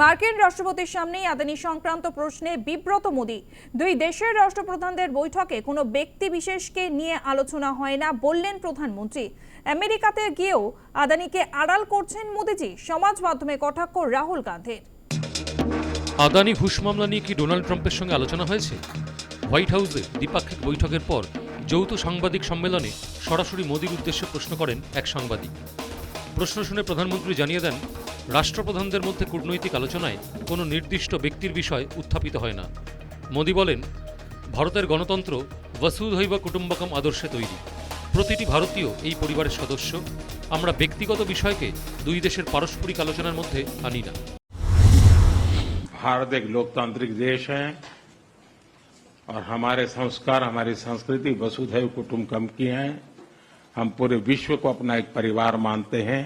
মার্কিন রাষ্ট্রপতির সামনেই আদানি সংক্রান্ত প্রশ্নে বিব্রত মোদী। দুই দেশের রাষ্ট্রপ্রধানদের বৈঠকে কোনো ব্যক্তি বিশেষকে নিয়ে আলোচনা হয় না বললেন প্রধানমন্ত্রী। আমেরিকাতে গিয়েও আদানিকে আড়াল করছেন মোদীজি। সমাজ মাধ্যমে কটাক্ষ রাহুল গান্ধীর। আদানি ঘুষ মামলা নিয়ে কি ডোনাল্ড ট্রাম্পের সঙ্গে আলোচনা হয়েছে? হোয়াইট হাউসে দ্বিপাক্ষিক বৈঠকের পর যৌথ সাংবাদিক সম্মেলনে সরাসরি মোদীর উদ্দেশ্যে প্রশ্ন করেন এক সাংবাদিক। প্রশ্ন শুনে প্রধানমন্ত্রী জানিয়ে দেন রাষ্ট্রপ্রধানদের মধ্যে কূটনৈতিক আলোচনায় কোনো নির্দিষ্ট ব্যক্তির বিষয় উত্থাপিত হয় না মোদী বলেন ভারতের গণতন্ত্র বসুধৈব কুটুম্বকম আদর্শে তৈরি প্রতিটি ভারতীয় এই পরিবারের সদস্য আমরা ব্যক্তিগত বিষয়কে দুই দেশের পারস্পরিক আলোচনার মধ্যে আনি না भारत एक लोकतांत्रिक देश है और हमारे संस्कार हमारी संस्कृति वसुधैव कुटुंबकम की है हम पूरे विश्व को अपना एक परिवार मानते हैं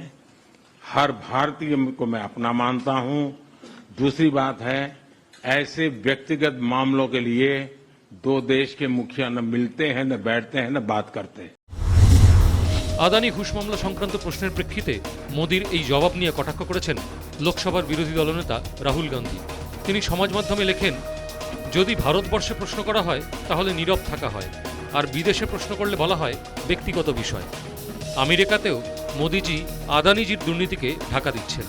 हर भारतीय को मैं अपना मानता हूं दूसरी बात है ऐसे व्यक्तिगत मामलों के लिए दो देश के मुखिया न मिलते हैं न बैठते हैं न बात करते हैं আদানি ঘুষ মামলা সংক্রান্ত প্রশ্নের প্রেক্ষিতে মোদির এই জবাব নিয়ে কটাক্ষ করেছেন লোকসভার বিরোধী দলনেতা রাহুল গান্ধী তিনি সমাজ মাধ্যমে লেখেন যদি ভারতবর্ষে প্রশ্ন করা হয় তাহলে নীরব থাকা হয় আর বিদেশে প্রশ্ন করলে বলা হয় ব্যক্তিগত বিষয় আমেরিকাতেও মোদিজি আদানিজির দুর্নীতিকে ঢাকা দিচ্ছেন।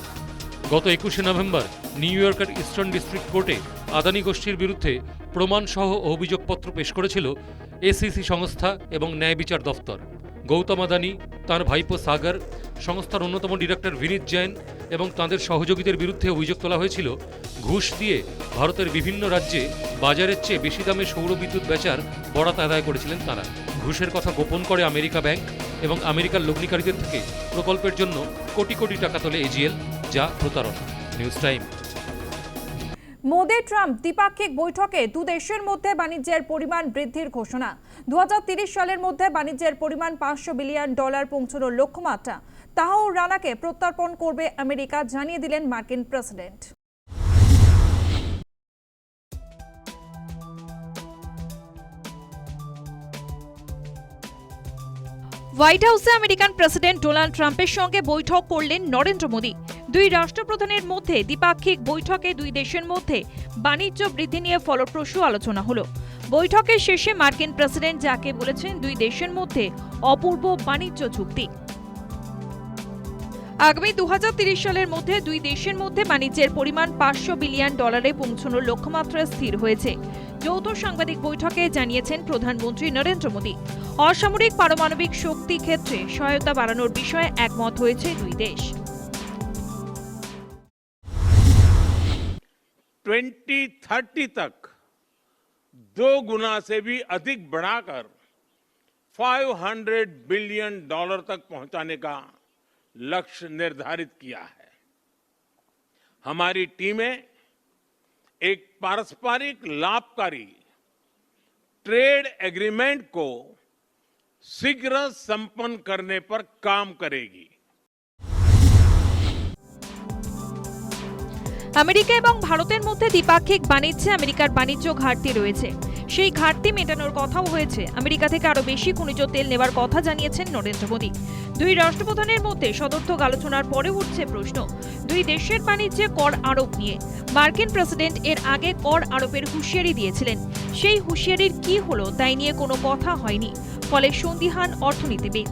গত একুশে নভেম্বর নিউ ইয়র্কের ইস্টার্ন ডিস্ট্রিক্ট কোর্টে আদানি গোষ্ঠীর বিরুদ্ধে প্রমাণসহ অভিযোগপত্র পেশ করেছিল এসিসি সংস্থা এবং ন্যায় বিচার দফতর। গৌতম আদানি, তাঁর ভাইপো সাগর, সংস্থার অন্যতম ডিরেক্টর বিনীত জৈন এবং তাঁদের সহযোগীদের বিরুদ্ধে অভিযোগ তোলা হয়েছিল ঘুষ দিয়ে ভারতের বিভিন্ন রাজ্যে বাজারের চেয়ে বেশি দামে সৌর বিদ্যুৎ বেচার বরাত আদায় করেছিলেন তাঁরা। ঘুষের কথা গোপন করে আমেরিকা ব্যাংক এবং আমেরিকার লগ্নিকারীদের থেকে প্রকল্পের জন্য কোটি কোটি টাকা তোলে এজিএল, যা প্রতারণা নিউজ টাইম। মোদি, ট্রাম্প দ্বিপাক্ষিক বৈঠকে দু দেশের মধ্যে বাণিজ্যের পরিমাণ বৃদ্ধির ঘোষণা। দু সালের মধ্যে বাণিজ্যের পরিমাণ পাঁচশো বিলিয়ন ডলার পৌঁছানোর লক্ষ্যমাত্রা। তাহাও রানাকে প্রত্যর্পণ করবে আমেরিকা, জানিয়ে দিলেন মার্কিন প্রেসিডেন্ট। হোয়াইট হাউসে আমেরিকান প্রেসিডেন্ট ডোনাল্ড ট্রাম্পের সঙ্গে বৈঠক করলেন নরেন্দ্র মোদী। দুই রাষ্ট্রপ্রধানের মধ্যে দ্বিপাক্ষিক বৈঠকে দুই দেশের মধ্যে বাণিজ্য বৃদ্ধি নিয়ে ফলপ্রসূ আলোচনা হলো। বৈঠকের শেষে মার্কিন প্রেসিডেন্ট যাকে বলেছেন দুই দেশের মধ্যে অপূর্ব বাণিজ্য চুক্তি। আগামী দু সালের মধ্যে দুই দেশের মধ্যে বাণিজ্যের পরিমাণ পাঁচশো বিলিয়ন ডলারে পৌঁছানোর লক্ষ্যমাত্রা স্থির হয়েছে। যৌথ সাংবাদিক বৈঠকে জানিয়েছেন প্রধানমন্ত্রী নরেন্দ্র মোদী অসামরিক পারমাণবিক শক্তি ক্ষেত্রে সহায়তা বাড়ানোর বিষয়ে একমত হয়েছে দুই দেশ 2030 तक दो गुना से भी अधिक बढ़ाकर 500 बिलियन डॉलर तक पहुंचाने का लक्ष्य निर्धारित किया है हमारी टीमें एक पारस्परिक लाभकारी ट्रेड एग्रीमेंट को शीघ्र संपन्न करने पर काम करेगी আমেরিকা এবং ভারতের মধ্যে দ্বিপাক্ষিক বাণিজ্যে আমেরিকার বাণিজ্য ঘাটতি রয়েছে সেই ঘাটতি মেটানোর কথাও হয়েছে। আমেরিকা থেকে আরও বেশি খনিজ তেল নেবার কথা জানিয়েছেন নরেন্দ্র মোদী। দুই রাষ্ট্রপ্রধানের মধ্যে সদর্থক আলোচনার পরে উঠছে প্রশ্ন। দুই দেশের বাণিজ্যে কর আরোপ নিয়ে। মার্কিন প্রেসিডেন্ট এর আগে কর আরোপের হুঁশিয়ারি দিয়েছিলেন। সেই হুঁশিয়ারির কি হলো তাই নিয়ে কোনো কথা হয়নি। ফলে সন্দিহান অর্থনীতিবিদ।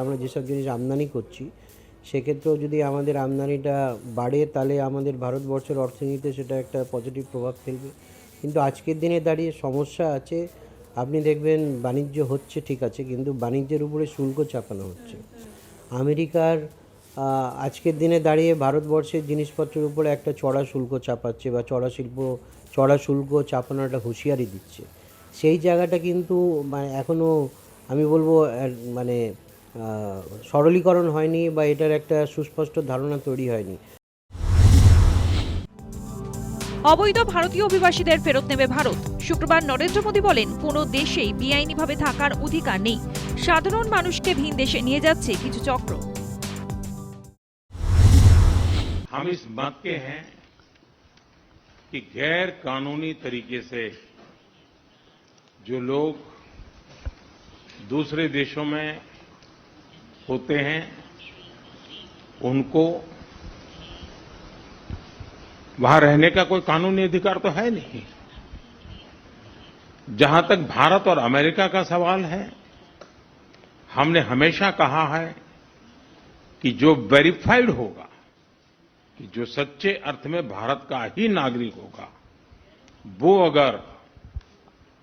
আমরা যেসব জিনিস আমদানি করছি, সেক্ষেত্রেও যদি আমাদের আমদানিটা বাড়ে, তাহলে আমাদের ভারতবর্ষের অর্থনীতিতে সেটা একটা পজিটিভ প্রভাব ফেলবে। কিন্তু আজকের দিনে দাঁড়িয়ে সমস্যা আছে। আপনি দেখবেন বাণিজ্য হচ্ছে ঠিক আছে, কিন্তু বাণিজ্যের উপরে শুল্ক চাপানো হচ্ছে। আমেরিকার আজকের দিনে দাঁড়িয়ে ভারতবর্ষের জিনিসপত্রের উপরে একটা চড়া শুল্ক চাপাচ্ছে বা চড়া শিল্প, চড়া শুল্ক চাপানোর একটা হুঁশিয়ারি দিচ্ছে। সেই জায়গাটা কিন্তু মানে এখনও আমি বলব মানে সরলীকরণ হয়নি বা এটার একটা সুস্পষ্ট ধারণা তৈরি হয়নি। অবৈধ ভারতীয় অভিবাসীদের ফেরত নেবে ভারত শুক্রবার নরেন্দ্র মোদী বলেন কোনো দেশেই বেআইনিভাবে থাকার অধিকার নেই সাধারণ মানুষকে ভিন দেশে নিয়ে যাচ্ছে কিছু চক্র हम इस मत के हैं कि गैर कानूनी तरीके से जो लोग दूसरे देशों में होते हैं उनको वहाँ रहने का कोई कानूनी अधिकार तो है नहीं। जहाँ तक भारत और अमेरिका का सवाल है, हमने हमेशा कहा है कि जो वेरीफाइड होगा, कि जो सच्चे अर्थ में भारत का ही नागरिक होगा, वो अगर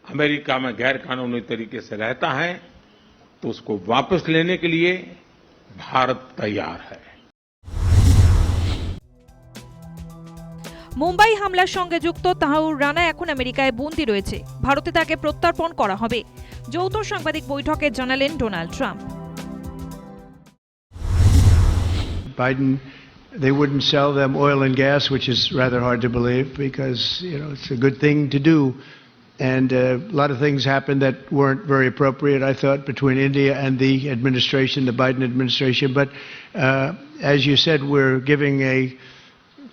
अमेरिका में गैर कानूनी तरीके से रहता है तो उसको वापस लेने के लिए भारत तैयार है। মুম্বাই হামলার সঙ্গে যুক্ত তাহাউর রানা এখন আমেরিকায় বন্দী রয়েছে ভারতে তাকে প্রত্যর্পণ করা হবে যৌথ সাংবাদিক বৈঠকে জানালেন Donald Trump Biden, they wouldn't sell them oil and gas, which is rather hard to believe because, you know, it's a good thing to do. And uh, a lot of things happened that weren't very appropriate, I thought, between India and the administration, the Biden administration. But uh, as you said, we're giving a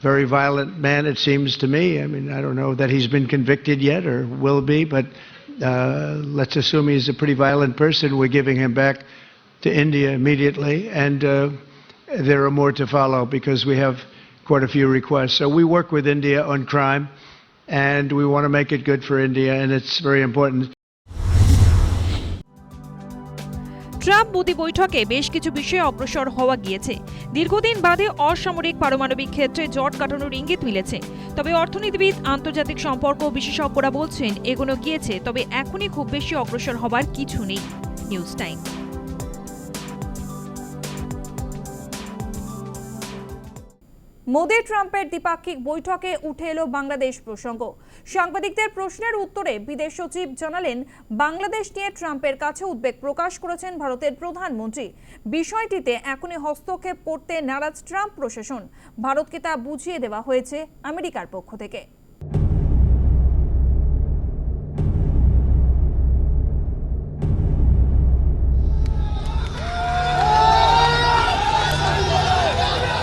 very violent man, it seems to me. I mean, I don't know that he's been convicted yet or will be, but uh, let's assume he's a pretty violent person. We're giving him back to India immediately. And uh, there are more to follow because we have quite a few requests. So we work with India on crime, and we want to make it good for India, and it's very important. Trump Modi বৈঠকে বেশ কিছু বিষয়ে অগ্রসর হওয়া গিয়েছে। দীর্ঘদিন বাদে অসামরিক পারমাণবিক ক্ষেত্রে জট কাটানোর ইঙ্গিত মিলেছে। তবে অর্থনীতিবিদ, আন্তর্জাতিক সম্পর্ক বিশেষজ্ঞরা বলছেন, এগোনো গিয়েছে, তবে এখনই খুব বেশি অগ্রসর হবার কিছু নেই। News time. মোদি ট্রাম্পের দ্বিপাক্ষিক বৈঠকে উঠে এলো বাংলাদেশ প্রসঙ্গ। সাংবাদিকদের প্রশ্নের উত্তরে বিদেশ সচিব জানালেন, বাংলাদেশ নিয়ে ট্রাম্পের কাছে উদ্বেগ প্রকাশ করেছেন ভারতের প্রধানমন্ত্রী। বিষয়টিতে এখনই হস্তক্ষেপ করতে নারাজ ট্রাম্প প্রশাসন। ভারতকে তা বুঝিয়ে দেওয়া হয়েছে আমেরিকার পক্ষ থেকে।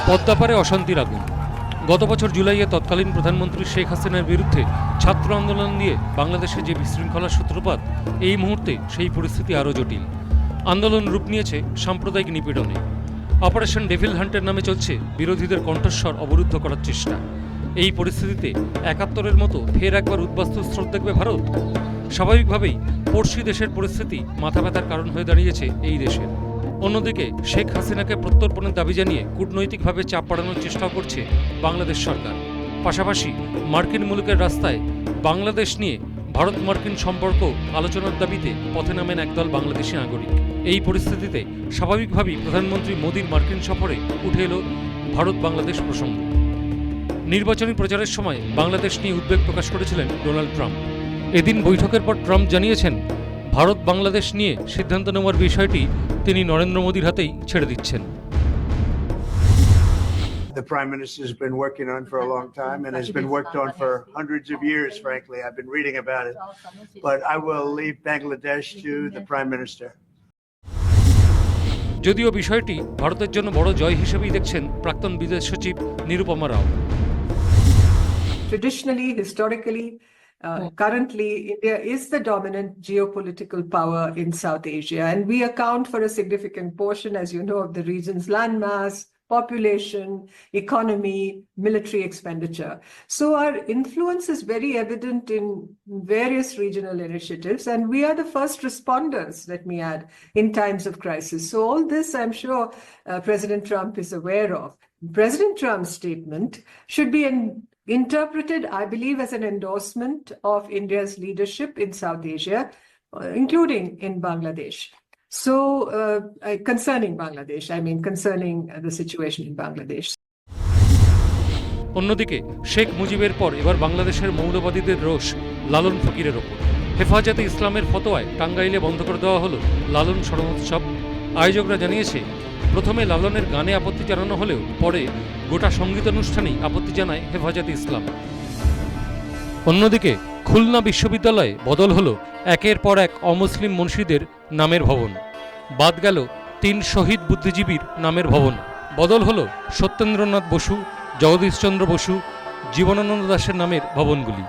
পদ্মাপারে অশান্তির আগুন গত বছর জুলাইয়ে তৎকালীন প্রধানমন্ত্রী শেখ হাসিনার বিরুদ্ধে ছাত্র আন্দোলন নিয়ে বাংলাদেশে যে বিশৃঙ্খলার সূত্রপাত, এই মুহূর্তে সেই পরিস্থিতি আরও জটিল। আন্দোলন রূপ নিয়েছে সাম্প্রদায়িক নিপীড়নে। অপারেশন ডেভিল হান্টের নামে চলছে বিরোধীদের কণ্ঠস্বর অবরুদ্ধ করার চেষ্টা। এই পরিস্থিতিতে একাত্তরের মতো ফের একবার উদ্বাস্তু স্রোত দেখবে ভারত? স্বাভাবিকভাবেই পড়শি দেশের পরিস্থিতি মাথা ব্যথার কারণ হয়ে দাঁড়িয়েছে এই দেশের। অন্যদিকে, শেখ হাসিনাকে প্রত্যর্পণের দাবি জানিয়ে কূটনৈতিকভাবে চাপ বাড়ানোর চেষ্টাও করছে বাংলাদেশ সরকার। পাশাপাশি মার্কিন মুলুকের রাস্তায় বাংলাদেশ নিয়ে ভারত মার্কিন সম্পর্ক আলোচনার দাবিতে পথে নামেন একদল বাংলাদেশি নাগরিক। এই পরিস্থিতিতে স্বাভাবিকভাবেই প্রধানমন্ত্রী মোদীর মার্কিন সফরে উঠে এলো ভারত বাংলাদেশ প্রসঙ্গ। নির্বাচনী প্রচারের সময় বাংলাদেশ নিয়ে উদ্বেগ প্রকাশ করেছিলেন ডোনাল্ড ট্রাম্প। এদিন বৈঠকের পর ট্রাম্প জানিয়েছেন ভারত বাংলাদেশ নিয়ে সিদ্ধান্ত নেওয়ার বিষয়টি তিনি নরেন্দ্র মোদীর হাতেই ছেড়ে দিচ্ছেন The Prime Minister has been working on for a long time and has been worked on for hundreds of years, frankly. I've been reading about it. But I will leave Bangladesh to the Prime Minister. যদিও বিষয়টি ভারতের জন্য বড় জয় হিসেবেই দেখছেন প্রাক্তন বিদেশ সচিব নিরুপমা রাও traditionally, historically, uh, currently, India is the dominant geopolitical power in South Asia, and we account for a significant portion, as you know, of the region's landmass, population, economy, military expenditure. So our influence is very evident in various regional initiatives, and we are the first responders, let me add, in times of crisis. So all this, I'm sure, uh, President Trump is aware of. President Trump's statement should be in, interpreted, I believe, as an endorsement of India's leadership in South Asia, uh, including in Bangladesh. So, uh, uh, concerning Bangladesh, I mean, concerning uh, the situation in Bangladesh. অন্যদিকে শেখ মুজিবের পর এবার বাংলাদেশের মৌলবাদীদের রোষ লালন ফকিরের ওপর হেফাজতে ইসলামের ফতোয়ায় টাঙ্গাইলে বন্ধ করে দেওয়া হলো লালন স্মরণোৎসব আয়োজকরা জানিয়েছে প্রথমে লালনের গানে আপত্তি জানানো হলেও পরে গোটা সঙ্গীতানুষ্ঠানেই আপত্তি জানায় হেফাজতে ইসলাম। অন্যদিকে খুলনা বিশ্ববিদ্যালয়ে বদল হলো একের পর এক অমুসলিম মুন্সিদের নামের ভবন। বাদ গেল তিন শহীদ বুদ্ধিজীবীর নামের ভবন। বদল হলো সত্যেন্দ্রনাথ বসু, জগদীশচন্দ্র বসু, জীবনানন্দ দাসের নামের ভবনগুলি।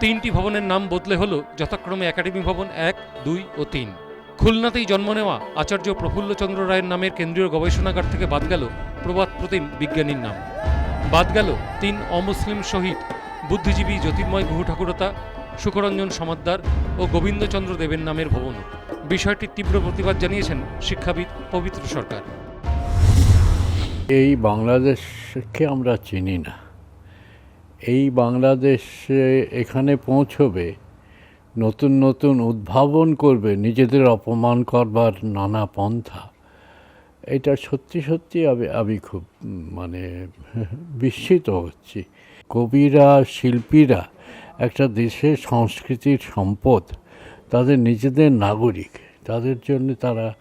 তিনটি ভবনের নাম বদলে হলো যথাক্রমে একাডেমি ভবন এক, দুই ও তিন। খুলনাতেই জন্ম নেওয়া আচার্য প্রফুল্লচন্দ্র রায়ের নামের কেন্দ্রীয় গবেষণাগার থেকে বাদ গেল প্রবাদ প্রতিম বিজ্ঞানীর নাম। বাদ গেল তিন অমুসলিম শহীদ, বুদ্ধিজীবী জ্যোতির্ময় গুহু ঠাকুরতা সুখরঞ্জন সমাদ্দার ও গোবিন্দচন্দ্র দেবের নামের ভবন। বিষয়টির তীব্র প্রতিবাদ জানিয়েছেন শিক্ষাবিদ পবিত্র সরকার। এই বাংলাদেশকে আমরা চিনি না। এই বাংলাদেশে এখানে পৌঁছবে নতুন নতুন উদ্ভাবন করবে, নিজেদের অপমান করবার নানা পন্থা। এটা সত্যি সত্যি আমি আমি খুব মানে বিস্মিত হচ্ছি। কবিরা, শিল্পীরা একটা দেশের সংস্কৃতির সম্পদ, তাদের নিজেদের নাগরিক। তাদের জন্য তারা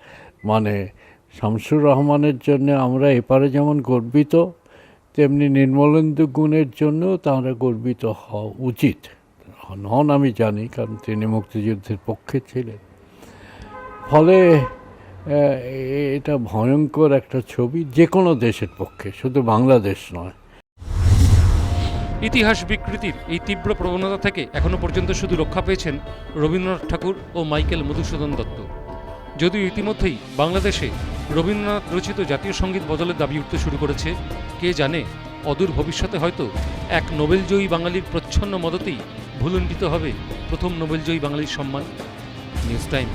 মানে শামসুর রহমানের জন্য আমরা এপারে যেমন গর্বিত, তেমনি নির্মলেন্দু গুণের জন্যও তারা গর্বিত হওয়া উচিত। নন আমি জানি, কারণ তিনি মুক্তিযুদ্ধের পক্ষে ছিলেন। ফলে এটা ভয়ঙ্কর একটা ছবি যে কোনো দেশের পক্ষে, শুধু বাংলাদেশ নয়। ইতিহাস বিকৃতির এই তীব্র প্রবণতা থেকে এখনও পর্যন্ত শুধু রক্ষা পেয়েছেন রবীন্দ্রনাথ ঠাকুর ও মাইকেল মধুসূদন দত্ত। যদিও ইতিমধ্যেই বাংলাদেশে রবীন্দ্রনাথ রচিত জাতীয় সংগীত বদলের দাবি উঠতে শুরু করেছে, কে জানে, অদূর ভবিষ্যতে হয়তো এক নোবেলজয়ী বাঙালির প্রচ্ছন্ন মদতেই ভুলণ্ডিত হবে প্রথম নোবেলজয়ী বাঙালির সম্মান। News time.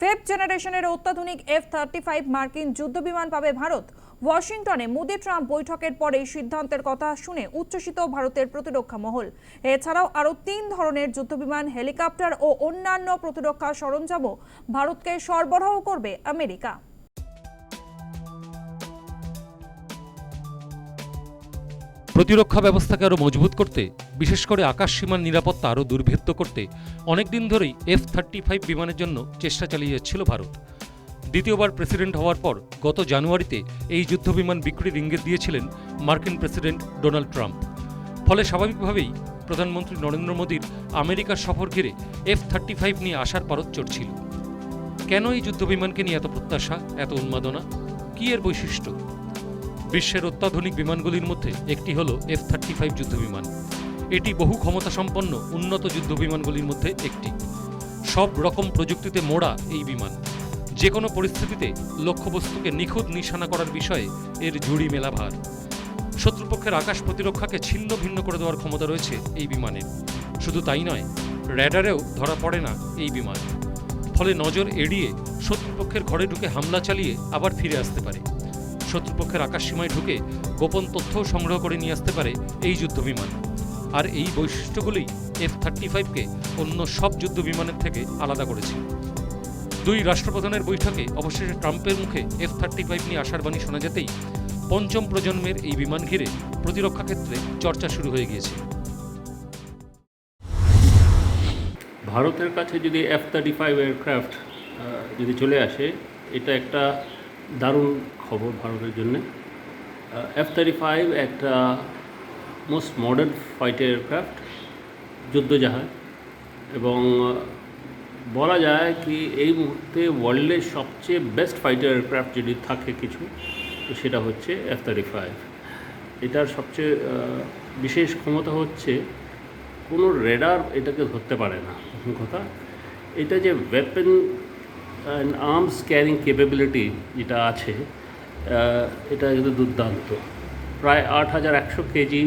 ফিফথ জেনারেশনের অত্যাধুনিক এফ থার্টি ফাইভ মার্কিন যুদ্ধবিমান পাবে ভারত। ওয়াশিংটনে মোদি ট্রাম্প বৈঠকের পরে সিদ্ধান্তের কথা শুনে উচ্ছ্বসিত ভারতের প্রতিরক্ষা মহল। এছাড়াও আরও তিন ধরনের যুদ্ধবিমান, হেলিকপ্টার ও অন্যান্য প্রতিরক্ষা সরঞ্জামও ভারতকে সরবরাহ করবে আমেরিকা। প্রতিরক্ষা ব্যবস্থাকে আরও মজবুত করতে, বিশেষ করে আকাশ সীমার নিরাপত্তা আরও দুর্ভেদ্য করতে অনেক দিন ধরেই এফ থার্টি ফাইভ বিমানের জন্য চেষ্টা চালিয়ে যাচ্ছিল ভারত। দ্বিতীয়বার প্রেসিডেন্ট হওয়ার পর গত জানুয়ারিতে এই যুদ্ধবিমান বিক্রির ইঙ্গিত দিয়েছিলেন মার্কিন প্রেসিডেন্ট ডোনাল্ড ট্রাম্প। ফলে স্বাভাবিকভাবেই প্রধানমন্ত্রী নরেন্দ্র মোদীর আমেরিকার সফর ঘিরে এফ থার্টি ফাইভ নিয়ে আসার পারদ চড়ছিল। কেন এই যুদ্ধবিমানকে নিয়ে এত প্রত্যাশা, এত উন্মাদনা? কী এর বৈশিষ্ট্য? বিশ্বের অত্যাধুনিক বিমানগুলির মধ্যে একটি হল এফ থার্টি ফাইভ যুদ্ধবিমান। এটি বহু ক্ষমতা সম্পন্ন উন্নত যুদ্ধবিমানগুলির মধ্যে একটি। সব রকম প্রযুক্তিতে মোড়া এই বিমান। যে কোনো পরিস্থিতিতে লক্ষ্যবস্তুকে নিখুঁত নিশানা করার বিষয়ে এর জুড়ি মেলা ভার শত্রুপক্ষের আকাশ প্রতিরক্ষাকে ছিন্ন ভিন্ন করে দেওয়ার ক্ষমতা রয়েছে এই বিমানের শুধু তাই নয় র্যাডারেও ধরা পড়ে না এই বিমান। ফলে নজর এড়িয়ে শত্রুপক্ষের ঘরে ঢুকে হামলা চালিয়ে আবার ফিরে আসতে পারে। শত্রুপক্ষের আকাশসীমায় ঢুকে গোপন তথ্যও সংগ্রহ করে নিয়ে আসতে পারে এই যুদ্ধবিমান। আর এই বৈশিষ্ট্যগুলি এফ থার্টি ফাইভকে অন্য সব যুদ্ধ বিমানের থেকে আলাদা করেছে। দুই রাষ্ট্রপ্রধানের বৈঠকে অবশেষে ট্রাম্পের মুখে এফ থার্টি ফাইভ নিয়ে আসার বাণী শোনা যেতেই পঞ্চম প্রজন্মের এই বিমান ঘিরে প্রতিরক্ষা ক্ষেত্রে চর্চা শুরু হয়ে গিয়েছে। ভারতের কাছে যদি এফ থার্টি ফাইভ এয়ারক্রাফট যদি চলে আসে, এটা একটা দারুণ খবর ভারতের জন্যে। এফ থার্টি ফাইভ একটা মোস্ট মডার্ন ফাইটার এয়ারক্রাফট যুদ্ধজাহাজ। এবং বলা যায় কি এই মুহূর্তে ওয়ার্ল্ডের সবচেয়ে বেস্ট ফাইটার এয়ারক্রাফট যদি থাকে কিছু, তো সেটা হচ্ছে এফ থার্টি ফাইভ এটার সবচেয়ে বিশেষ ক্ষমতা হচ্ছে কোনো রেডার এটাকে ধরতে পারে না। কথা? এটা যে weapon and arms carrying capability যেটা আছে এটা কিন্তু দুর্দান্ত। প্রায় আট হাজার একশো KG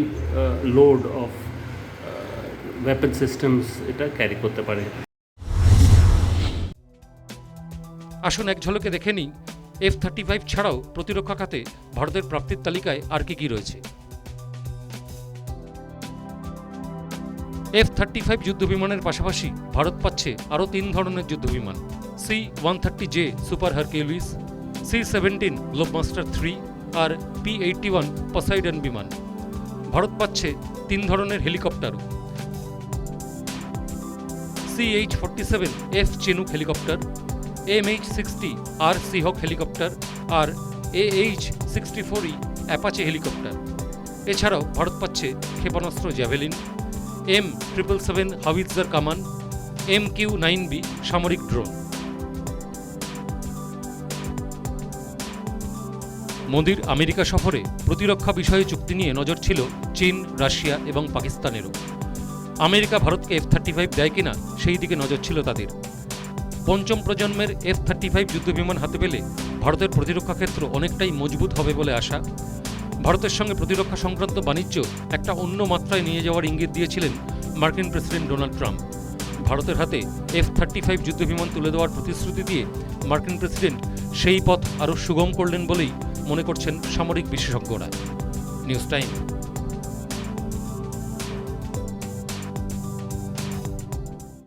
load of weapon systems এটা ক্যারি করতে পারে। আসুন এক ঝলকে দেখে নিই এফ থার্টি ফাইভ ছাড়াও প্রতিরক্ষা খাতে ভারতের প্রাপ্তির তালিকায় আর কি কি রয়েছে। এফ থার্টি ফাইভ যুদ্ধবিমানের পাশাপাশি ভারত পাচ্ছে আরও তিন ধরনের যুদ্ধবিমান C one thirty J super Hercules C seventeen Globemaster three আর পি এইটটি ওয়ান পসাইডন বিমান। ভারত পাচ্ছে তিন ধরনের হেলিকপ্টারও। C H forty seven F Chinook helicopter M H sixty R Seahawk helicopter R A H sixty four E Apache helicopter. এছাড়াও ভারত পাচ্ছে ক্ষেপণাস্ত্র Javelin M triple seven howitzer কামান, M Q nine B সামরিক drone. মোদির America সফরে প্রতিরক্ষা বিষয়ে চুক্তি নিয়ে নজর ছিল চীন, রাশিয়া এবং পাকিস্তানেরও। আমেরিকা ভারতকে এফ থার্টি ফাইভ দেয় কিনা সেই দিকে নজর ছিল তাদের। পঞ্চম প্রজন্মের এফ থার্টি ফাইভ যুদ্ধবিমান হাতে পেলে ভারতের প্রতিরক্ষা ক্ষেত্র অনেকটাই মজবুত হবে বলে আশা। ভারতের সঙ্গে প্রতিরক্ষা সংক্রান্ত বাণিজ্য একটা অন্য মাত্রায় নিয়ে যাওয়ার ইঙ্গিত দিয়েছিলেন মার্কিন প্রেসিডেন্ট ডোনাল্ড ট্রাম্প। ভারতের হাতে এফ থার্টি ফাইভ যুদ্ধবিমান তুলে দেওয়ার প্রতিশ্রুতি দিয়ে মার্কিন প্রেসিডেন্ট সেই পথ আরও সুগম করলেন বলেই মনে করছেন সামরিক বিশেষজ্ঞরা। News time.